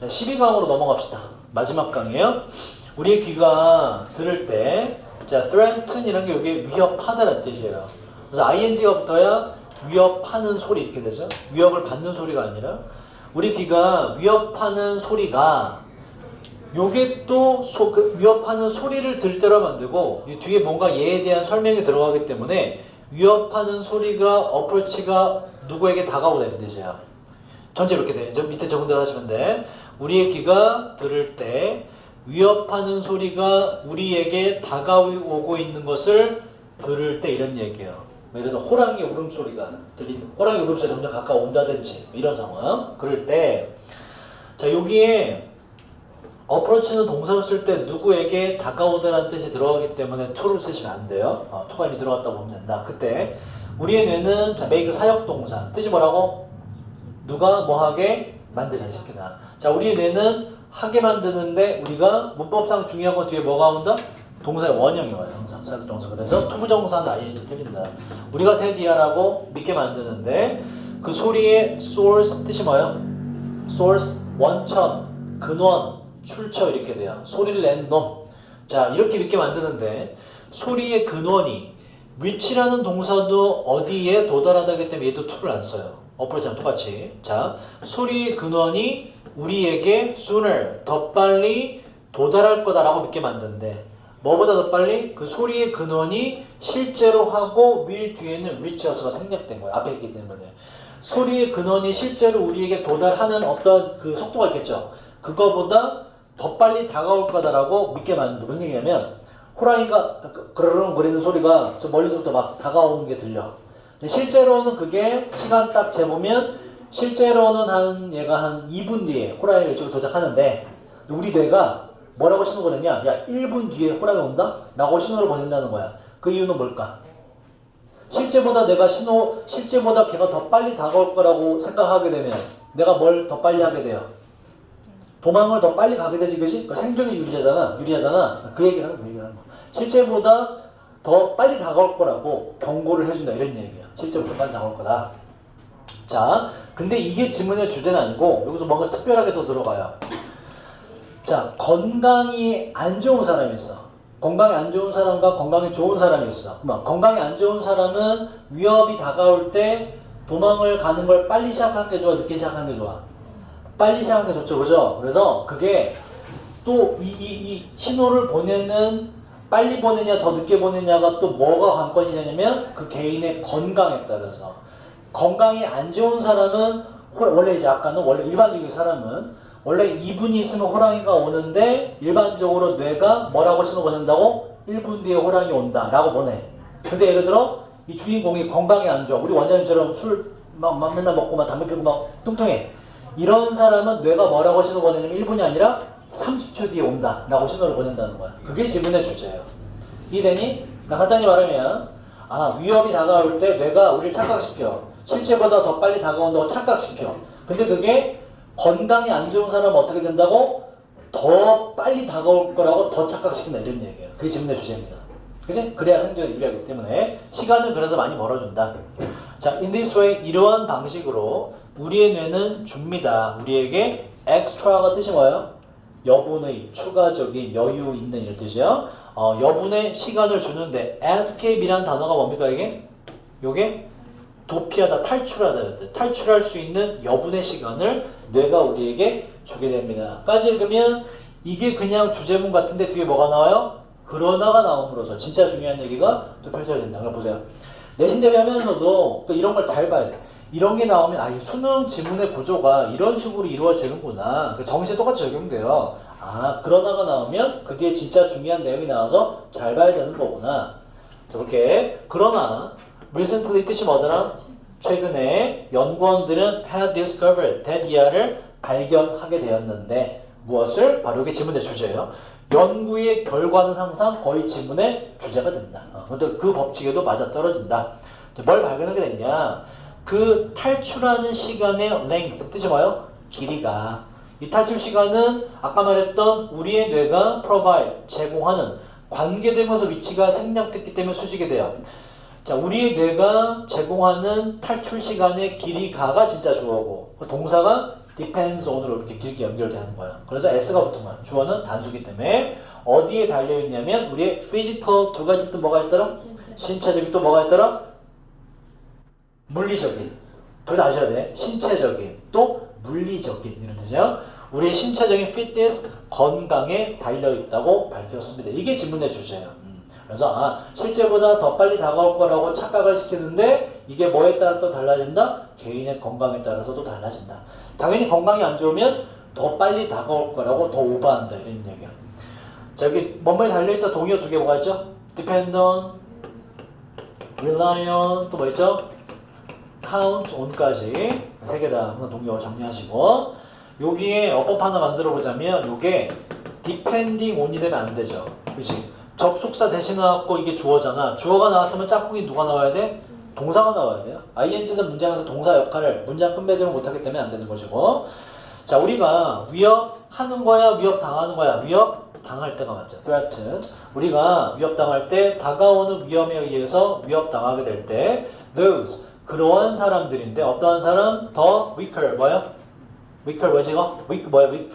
자, 12강으로 넘어갑시다. 마지막 강이에요. 우리의 귀가 들을 때, 자, threaten이라는 게 여기 위협하다라는 뜻이에요. 그래서 ing가 붙어야 위협하는 소리 이렇게 되죠. 위협을 받는 소리가 아니라 우리 귀가 위협하는 소리가 요게 또 소, 그 위협하는 소리를 들 때로 만들고 이 뒤에 뭔가 얘에 대한 설명이 들어가기 때문에 위협하는 소리가 어프로치가 누구에게 다가오는 뜻이에요. 전체 이렇게 돼. 저 밑에 대로 하시면 돼. 우리의 귀가 들을 때 위협하는 소리가 우리에게 다가오고 있는 것을 들을 때 이런 얘기예요. 뭐 예를 들어 호랑이 울음소리가 들린 호랑이 울음소리 점점 가까운다든지 이런 상황. 그럴 때 자, 여기에 어프로치는 동사를 쓸 때 누구에게 다가오다라는 뜻이 들어가기 때문에 to를 쓰시면 안 돼요. 어, to가 이미 들어갔다고 보면 된다. 그때 우리의 뇌는 자, make 사역 동사. 뜻이 뭐라고? 누가 뭐 하게 만드냐 시키다. 자, 우리의 뇌는 하게 만드는데 우리가 문법상 중요한 건 뒤에 뭐가 온다? 동사의 원형이 와요. 항상 사역 동사. 그래서 투부정사는 ing 틀린다. 우리가 테디아라고 믿게 만드는데 그 소리의 source 뜻이 뭐예요? source 원천, 근원, 출처 이렇게 돼요. 소리를 낸 놈. 자, 이렇게 믿게 만드는데 소리의 근원이 reach라는 동사도 어디에 도달하다기 때문에 얘도 to를 안 써요. 어플처럼 똑같이. 자, 소리의 근원이 우리에게 sooner, 더 빨리 도달할 거다라고 믿게 만드는데 뭐보다 더 빨리? 그 소리의 근원이 실제로 하고 will 뒤에는 reach여서가 생략된 거예요. 앞에 있기 때문에. 소리의 근원이 실제로 우리에게 도달하는 어떤 그 속도가 있겠죠. 그거보다 더 빨리 다가올 거다라고 믿게 만든다. 무슨 얘기냐면 호랑이가 그르릉 거리는 소리가 저 멀리서부터 막 다가오는 게 들려. 실제로는 그게 시간 딱 재보면 실제로는 한 얘가 한 2분 뒤에 호랑이가 이쪽에 도착하는데 우리 뇌가 뭐라고 신호 보냈냐? 야 1분 뒤에 호랑이 온다? 라고 신호를 보낸다는 거야. 그 이유는 뭘까? 실제보다 내가 신호, 실제보다 걔가 더 빨리 다가올 거라고 생각하게 되면 내가 뭘 더 빨리 하게 돼요? 도망을 더 빨리 가게 되지, 그지? 그 생존이 유리하잖아, 유리하잖아. 그 얘기를 하는 거, 그 얘기를 하는 거. 실제보다 더 빨리 다가올 거라고 경고를 해준다, 이런 얘기야. 실제보다 빨리 다가올 거다. 자, 근데 이게 지문의 주제는 아니고 여기서 뭔가 특별하게 더 들어가요. 자, 건강이 안 좋은 사람이 있어. 건강이 안 좋은 사람과 건강이 좋은 사람이 있어. 그러면 건강이 안 좋은 사람은 위협이 다가올 때 도망을 가는 걸 빨리 시작하는 게 좋아, 늦게 시작하는 게 좋아? 빨리 시작하는 게 좋죠, 그죠? 그래서 그게 또이 이, 이 신호를 보내는 빨리 보내냐 더 늦게 보내냐가 또 뭐가 관건이냐면 그 개인의 건강에 따라서. 건강이 안 좋은 사람은 호- 원래 이제 아까는 원래 일반적인 사람은 원래 2분이 있으면 호랑이가 오는데 일반적으로 뇌가 뭐라고 신호 보낸다고? 1분 뒤에 호랑이 온다 라고 보내. 근데 예를 들어 이 주인공이 건강이 안 좋아. 우리 원장님처럼 술 막, 막 맨날 먹고 막 담배 피우고 막 뚱뚱해. 이런 사람은 뇌가 뭐라고 신호 보내냐면 1분이 아니라 30초 뒤에 온다. 라고 신호를 보낸다는 거야. 그게 지문의 주제예요. 이되니? 나 간단히 말하면 아 위협이 다가올 때 뇌가 우리를 착각시켜. 실제보다 더 빨리 다가온다고 착각시켜. 근데 그게 건강이 안 좋은 사람은 어떻게 된다고? 더 빨리 다가올 거라고 더 착각시킨다. 이런 얘기예요. 그게 지문의 주제입니다. 그지? 그래야 생존에 유리하기 때문에 시간을 그래서 많이 벌어준다. 자, in this way 이러한 방식으로 우리의 뇌는 줍니다. 우리에게 extra가 뜻이 뭐예요? 여분의 추가적인 여유 있는 이런 뜻이에요. 어, 여분의 시간을 주는데 escape이라는 단어가 뭡니까 이게? 요게 도피하다, 탈출하다, 탈출할 수 있는 여분의 시간을 뇌가 우리에게 주게 됩니다. 까지 읽으면 이게 그냥 주제문 같은데 뒤에 뭐가 나와요? 그러나가 나옴으로써 진짜 중요한 얘기가 또 펼쳐야 된다. 그럼 보세요. 내신 대비하면서도 또 이런 걸 잘 봐야 돼. 이런 게 나오면 아, 이 수능 지문의 구조가 이런 식으로 이루어지는구나. 그 정시에 똑같이 적용돼요. 아, 그러나가 나오면 그게 진짜 중요한 내용이 나와서 잘 봐야 되는 거구나. 자, 그렇게 그러나 recently 뜻이 뭐더라? 최근에 연구원들은 have discovered that 이하를 발견하게 되었는데 무엇을? 바로 이게 지문의 주제예요. 연구의 결과는 항상 거의 지문의 주제가 된다. 어, 그 법칙에도 맞아 떨어진다. 자, 뭘 발견하게 됐냐? 그 탈출하는 시간의 length, 뜻이 뭐예요? 길이가. 이 탈출 시간은 아까 말했던 우리의 뇌가 provide, 제공하는 관계되면서 위치가 생략됐기 때문에 수식이 돼요. 자, 우리의 뇌가 제공하는 탈출 시간의 길이가가 진짜 주어고 그 동사가 depends on으로 이렇게 길게 연결되는 거야. 그래서 s가 붙은 거야. 주어는 단수기 때문에 어디에 달려 있냐면 우리의 physical 두 가지 또 뭐가 있더라? 신체적인 또 뭐가 있더라? 물리적인. 둘다 아셔야 돼. 신체적인 또 물리적인 이런 뜻이요. 우리의 신체적인 fitness 건강에 달려 있다고 밝혔습니다. 이게 질문의 주제예요. 음. 그래서 아, 실제보다 더 빨리 다가올 거라고 착각을 시키는데 이게 뭐에 따라 또 달라진다? 개인의 건강에 따라서도 달라진다. 당연히 건강이 안 좋으면 더 빨리 다가올 거라고 더 오버한다 이런 얘기야. 저기 뭔가에 달려있다 동의어 두 개 뭐가 있죠? depend on, rely on 또 뭐 있죠? Count on까지 세 개 다 항상 동의어 정리하시고 여기에 어법 하나 만들어 보자면 요게 depending on이 되면 안 되죠. 그치? 접속사 대신 나왔고 이게 주어잖아. 주어가 나왔으면 짝꿍이 누가 나와야 돼? 동사가 나와야 돼요. ing는 문장에서 동사 역할을 문장 끝맺음을 못하기 때문에 안 되는 것이고 자 우리가 위협하는 거야 위협 당하는 거야 위협 당할 때가 맞죠. threatened. 우리가 위협 당할 때 다가오는 위험에 의해서 위협 당하게 될 때 those 그러한 사람들인데 어떠한 사람 더 weaker 뭐야? weaker 이거? weak 뭐야 weak?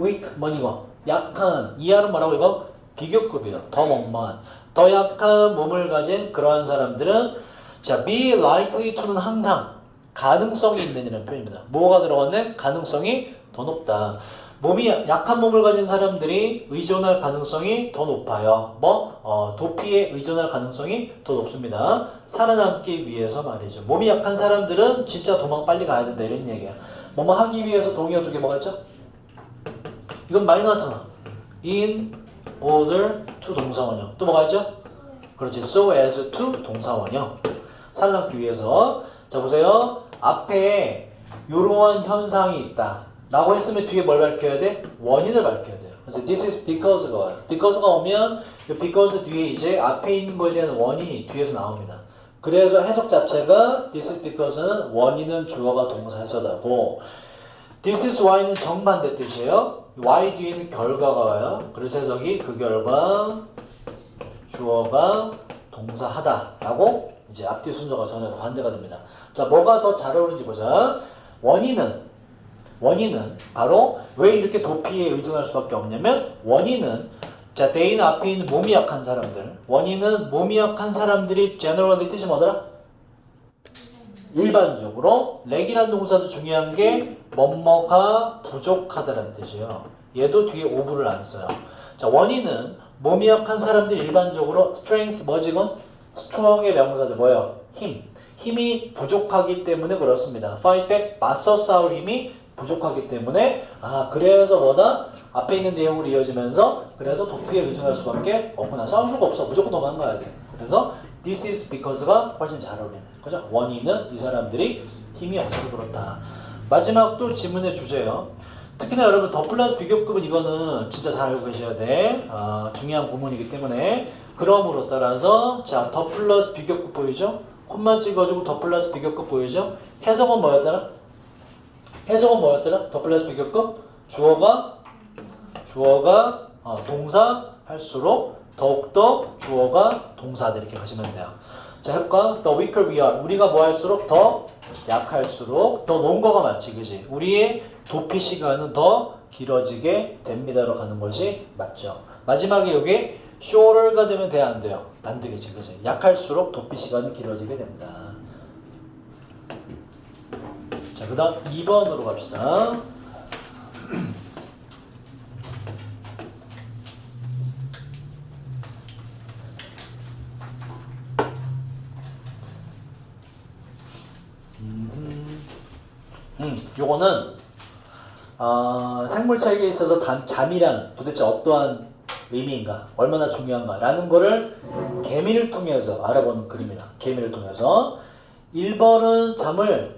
weak 뭐니 이거? 약한 이하는 뭐라고 이거? 비교급이에요. 더 멍멍한 더 약한 몸을 가진 그러한 사람들은 자 be likely to는 항상 가능성이 있는이라는 표현입니다. 뭐가 들어갔네? 가능성이 더 높다. 몸이 약한 몸을 가진 사람들이 의존할 가능성이 더 높아요. 뭐 어, 도피에 의존할 가능성이 더 높습니다. 살아남기 위해서 말이죠. 몸이 약한 사람들은 진짜 도망 빨리 가야 된다 이런 얘기야. 뭐뭐 하기 위해서 동의어 두 개 뭐가 있죠? 이건 많이 나왔잖아. in order to 동사원형. 또 뭐가 있죠? 그렇지. so as to 동사원형. 살아남기 위해서. 자 보세요. 앞에 이러한 현상이 있다. 라고 했으면 뒤에 뭘 밝혀야 돼? 원인을 밝혀야 돼요. 그래서 this is because가 와요. because가 오면 이 because 뒤에 이제 앞에 있는 거에 대한 원인이 뒤에서 나옵니다. 그래서 해석 자체가 this is because는 원인은 주어가 동사에서다고 this is why는 정반대 뜻이에요. why 뒤에는 결과가 와요. 그래서 해석이 그 결과 주어가 동사하다라고 이제 앞뒤 순서가 전혀 반대가 됩니다. 자, 뭐가 더 잘 어울리는지 보자. 원인은 원인은 바로 왜 이렇게 도피에 의존할 수밖에 없냐면 원인은 자, 대인 앞에 있는 몸이 약한 사람들. 원인은 몸이 약한 사람들이 generally 뜻이 뭐더라? 일반적으로 렉이라는 동사도 중요한 게 뭐뭐가 부족하다는 뜻이에요. 얘도 뒤에 오브를 안 써요. 자, 원인은 몸이 약한 사람들이 일반적으로 strength 뭐지건 strong의 명사죠. 뭐예요? 힘. 힘이 부족하기 때문에 그렇습니다. back 맞서 싸울 힘이 부족하기 때문에 아 그래서 뭐다 앞에 있는 내용으로 이어지면서 그래서 도피에 의존할 수밖에 없구나. 싸울 수가 없어. 무조건 도망가야 돼 그래서 this is because가 훨씬 잘 어울리는 거죠. 원인은 이 사람들이 힘이 없어서 그렇다. 마지막 또 질문의 주제예요. 특히나 여러분 더 플러스 비교급은 이거는 진짜 잘 알고 계셔야 돼. 아, 중요한 부분이기 때문에. 그러므로 따라서 자더 플러스 비교급 보이죠? 콤마 찍어주고 더 플러스 비교급 보이죠? 해석은 뭐였더라 해석은 뭐였더라? 더 플러스 비교급 주어가 주어가 어, 동사 할수록 더욱더 주어가 동사들 이렇게 가시면 돼요. 자 해볼까? The weaker we are 우리가 뭐 할수록 더 약할수록 더 논거가 맞지 그지? 우리의 도피 시간은 더 길어지게 됩니다로 가는 것이 맞죠. 마지막에 여기 shorter가 되면 돼야 안 돼요? 안 되겠지 그지? 약할수록 도피 시간이 길어지게 된다. 자, 그 다음 2번으로 갑시다. 음, 음, 요거는 어, 생물체에게 있어서 단, 잠이란 도대체 어떠한 의미인가, 얼마나 중요한가라는 거를 개미를 통해서 알아보는 그림이다. 개미를 통해서 1번은 잠을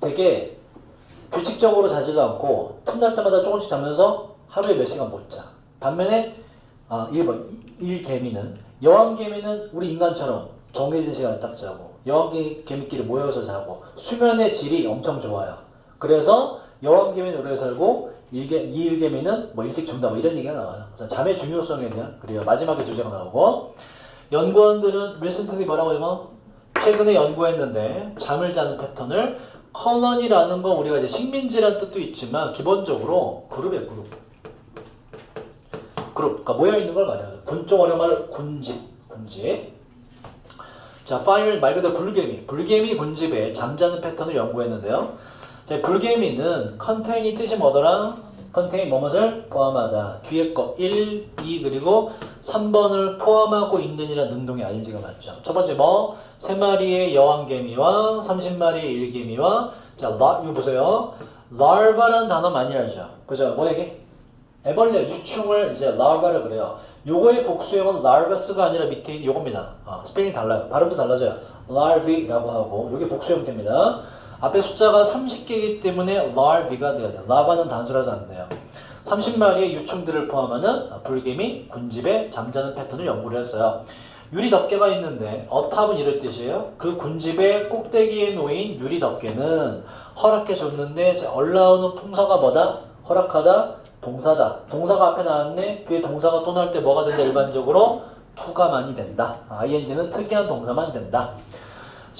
되게 규칙적으로 자지도 않고 틈날 때마다 조금씩 자면서 하루에 몇 시간 못 자. 반면에 아, 1번 일개미는 여왕개미는 우리 인간처럼 정해진 시간에 딱 자고 여왕개미끼리 모여서 자고 수면의 질이 엄청 좋아요. 그래서 여왕개미는 오래 살고 일개, 이일개미는 뭐 일찍 준다 뭐 이런 얘기가 나와요. 잠의 중요성에 대한 그래요. 마지막에 주제가 나오고 연구원들은 리센트리 뭐라고 해요? 최근에 연구했는데 잠을 자는 패턴을 컬러니라는 건 우리가 이제 식민지라는 뜻도 있지만 기본적으로 그룹이에요 그룹. 그룹. 그러니까 모여 있는 걸 말해요. 군쪽 어려 말 군집. 군집. 자 파일 말 그대로 불개미. 불개미 군집의 잠자는 패턴을 연구했는데요. 자 불개미는 컨테인이 뜻이 뭐더라 컨테인 뭐뭇을 포함하다 뒤에 거 1, 2 그리고 3번을 포함하고 있는 이라는 능동의 ing가 맞죠 첫 번째 뭐세 마리의 여왕개미와 30마리의 일개미와 자, 라, 이거 보세요. larva라는 단어 많이 알죠? 그죠? 뭐 얘기? 애벌레, 유충을 이제 larva를 그래요. 요거의 복수형은 larvas가 아니라 밑에 있는 요겁니다. 어, 스펠링 달라요. 발음도 달라져요. larvae라고 하고 요게 복수 형태입니다. 앞에 숫자가 30개이기 때문에 larvae가 돼야 돼요. 단수라서 안 돼요. 30마리의 유충들을 포함하는 불개미, 군집의 잠자는 패턴을 연구를 했어요. 유리 덮개가 있는데 어탑은 이럴 뜻이에요. 그 군집의 꼭대기에 놓인 유리 덮개는 허락해 줬는데 올라오는 풍사가 뭐다? 허락하다, 동사다. 동사가 앞에 나왔네. 그게 동사가 또 나올 때 뭐가 된다? 일반적으로 투가 많이 된다. ing는 특이한 동사만 된다.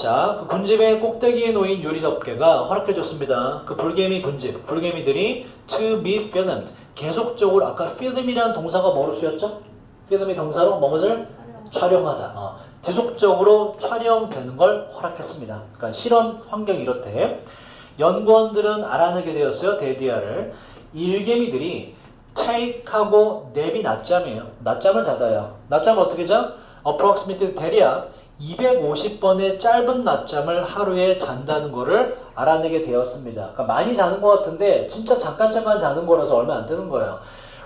자, 그 군집의 꼭대기에 놓인 유리 덮개가 허락해 줬습니다. 그 불개미 군집, 불개미들이 to be filmed. 계속적으로 아까 film이라는 동사가 뭐로 쓰였죠? film이 동사로 뭐뭇을 촬영하다. 어, 지속적으로 촬영되는 걸 허락했습니다. 그러니까 실험 환경이 이렇대. 연구원들은 알아내게 되었어요. 데디아를. 일개미들이 차익하고 냅이 낮잠이에요. 낮잠을 자다요. 낮잠을 어떻게 자? approximately 대략 250번의 짧은 낮잠을 하루에 잔다는 거를 알아내게 되었습니다. 그러니까 많이 자는 것 같은데 진짜 잠깐 잠깐 자는 거라서 얼마 안 되는 거예요.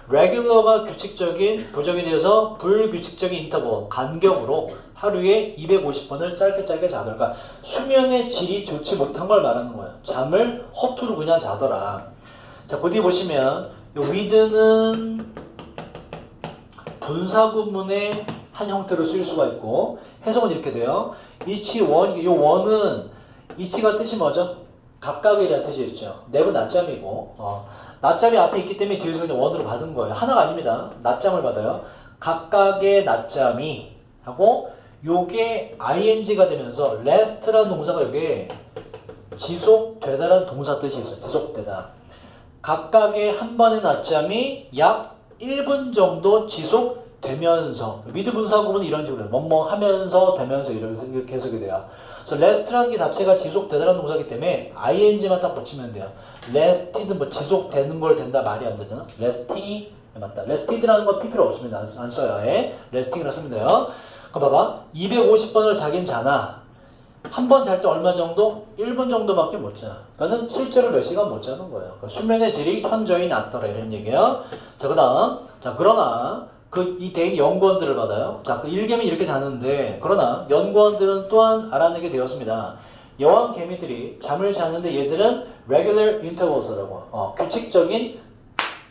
regular가 규칙적인 부정에 대해서 불규칙적인 인터벌 간격으로 하루에 250번을 짧게 짧게 자더라. 그러니까 수면의 질이 좋지 못한 걸 말하는 거예요. 잠을 허투루 그냥 자더라. 자, 그 뒤에 보시면 요 with는 분사구문의 한 형태로 쓰일 수가 있고 해석은 이렇게 돼요. 이치 원, 요 원은 이치가 뜻이 뭐죠? 각각이라는 뜻이 있죠. neb은 낮잠이고 어, 낮잠이 앞에 있기 때문에 뒤에서 그냥 원으로 받은 거예요. 하나가 아닙니다. 낮잠을 받아요. 각각의 낮잠이 하고 요게 ing가 되면서 rest라는 동사가 요게 지속되다라는 동사 뜻이 있어요. 지속되다. 각각의 한 번의 낮잠이 약 1분 정도 지속 되면서 미드 분사구문은 이런 식으로 해요. 뭐뭐 하면서 되면서 이렇게 해석이 돼요. 그래서 rest라는 게 자체가 지속되다라는 동사이기 때문에 ing만 딱 붙이면 돼요. rested 뭐 지속되는 걸 된다 말이 안 되잖아. resting 맞다. rested라는 건 필요 없습니다. 안, 안 써요. 예. resting이라 쓰면 돼요. 그럼 봐봐. 250번을 자긴 자나 한 번 잘 때 얼마 정도? 1분 정도밖에 못 자. 그러니까 실제로 몇 시간 못 자는 거예요. 그러니까 수면의 질이 현저히 낮더라 이런 얘기예요. 자 그다음 자 그러나 그 이 대인 연구원들을 받아요. 자, 그 일개미 이렇게 자는데 그러나 연구원들은 또한 알아내게 되었습니다. 여왕 개미들이 잠을 자는데 얘들은 regular intervals라고 어, 규칙적인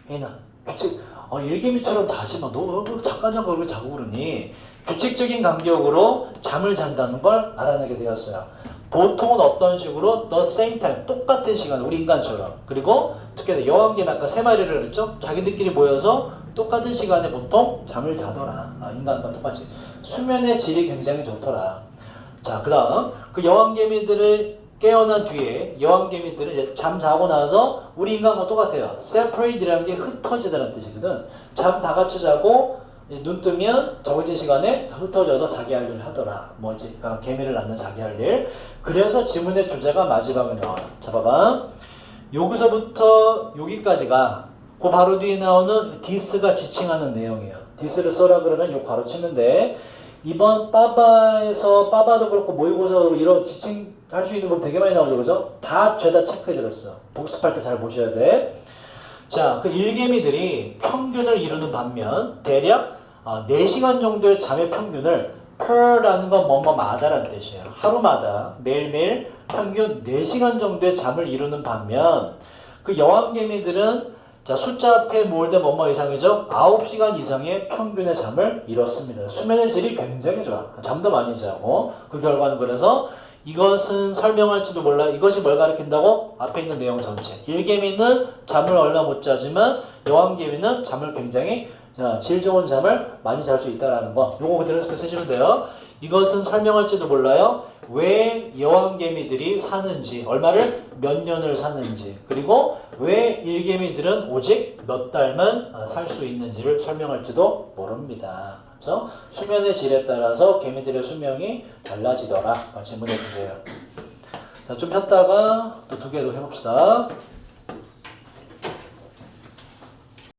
해나 규칙 어, 일개미처럼 다시 막너 잠깐 잠깐 그렇게 자고 그러니 규칙적인 간격으로 잠을 잔다는 걸 알아내게 되었어요. 보통은 어떤 식으로? The same time 똑같은 시간 우리 인간처럼. 그리고 특히 여왕개미 아까 세 마리를 그랬죠? 자기들끼리 모여서 똑같은 시간에 보통 잠을 자더라. 아, 인간과 똑같이. 수면의 질이 굉장히 좋더라. 자그 다음. 그 여왕개미들을 깨어난 뒤에 여왕개미들은 잠 자고 나서 우리 인간과 똑같아요. separate이라는 게 흩어지다는 뜻이거든. 잠 다 같이 자고 눈 뜨면 정해진 시간에 흩어져서 자기 할 일을 하더라. 뭐지? 그러니까 개미를 낳는 자기 할 일. 그래서 지문의 주제가 마지막에 나와요. 자, 봐봐. 여기서부터 여기까지가 그 바로 뒤에 나오는 디스가 지칭하는 내용이에요. 디스를 써라 그러면 요 괄호 치는데 이번 빠바에서 빠바도 그렇고 모의고사로 이런 지칭할 수 있는 거 되게 많이 나오죠. 그죠? 다 죄다 체크해드렸어. 복습할 때 잘 보셔야 돼. 자, 그 일개미들이 평균을 이루는 반면 대략 어, 4시간 정도의 잠의 평균을 per라는 건 뭐뭐마다라는 뜻이에요. 하루마다 매일매일 평균 4시간 정도의 잠을 이루는 반면 그 여왕개미들은 자 숫자 앞에 몰대 뭐뭐 이상이죠? 9시간 이상의 평균의 잠을 이뤘습니다. 수면의 질이 굉장히 좋아. 잠도 많이 자고 그 결과는 그래서 이것은 설명할지도 몰라. 이것이 뭘 가리킨다고? 앞에 있는 내용 전체. 일개미는 잠을 얼마 못 자지만 여왕개미는 잠을 굉장히 자, 질 좋은 잠을 많이 잘 수 있다라는 거. 요거 그대로 쓰시면 돼요. 이것은 설명할지도 몰라요. 왜 여왕개미들이 사는지, 얼마를 몇 년을 사는지, 그리고 왜 일개미들은 오직 몇 달만 살 수 있는지를 설명할지도 모릅니다. 그래서 수면의 질에 따라서 개미들의 수명이 달라지더라. 질문해 주세요. 자, 좀 폈다가 또 두개더 해봅시다.